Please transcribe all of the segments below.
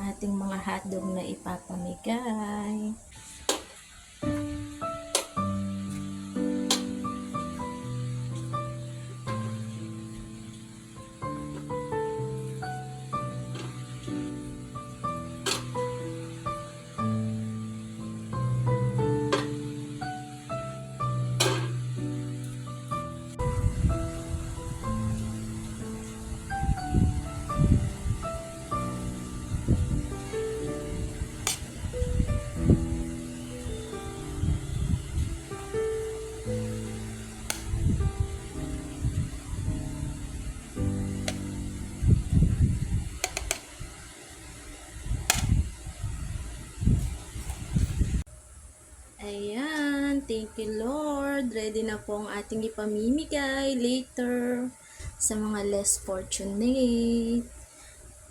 ating mga hotdog na ipapamigay. Ayan, thank you Lord. Ready na po ang ating ipamimigay later sa mga less fortunate.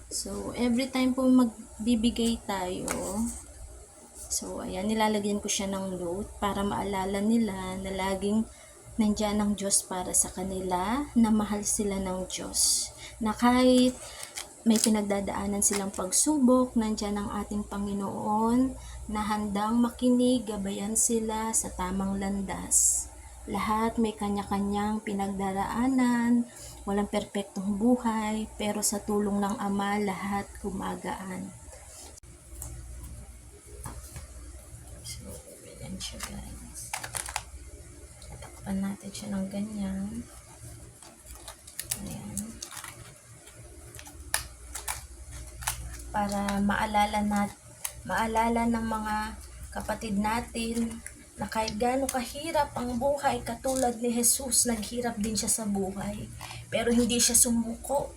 So, every time po magbibigay tayo, so, ayan, nilalagyan ko siya ng note para maalala nila na laging nandyan ang Diyos para sa kanila, na mahal sila ng Diyos. Na kahit may pinagdadaanan silang pagsubok, nandyan ang ating Panginoon na handang makinig, gabayan sila sa tamang landas. Lahat may kanya-kanyang pinagdaraanan, walang perpektong buhay, pero sa tulong ng Ama, lahat gumagaan. So, ganyan siya guys. Takpan natin siya ng ganyan. Ayan. Para maalala nat maalala ng mga kapatid natin na kahit gaano kahirap ang buhay, katulad ni Jesus, naghirap din siya sa buhay. Pero hindi siya sumuko.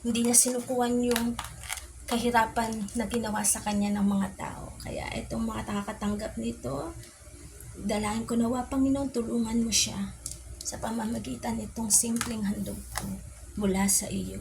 Hindi niya sinukuan yung kahirapan na ginawa sa kanya ng mga tao. Kaya itong mga nakakatanggap nito, dalangin ko nawa, Panginoon, tulungan mo siya sa pamamagitan nitong simpleng handog ko mula sa iyo.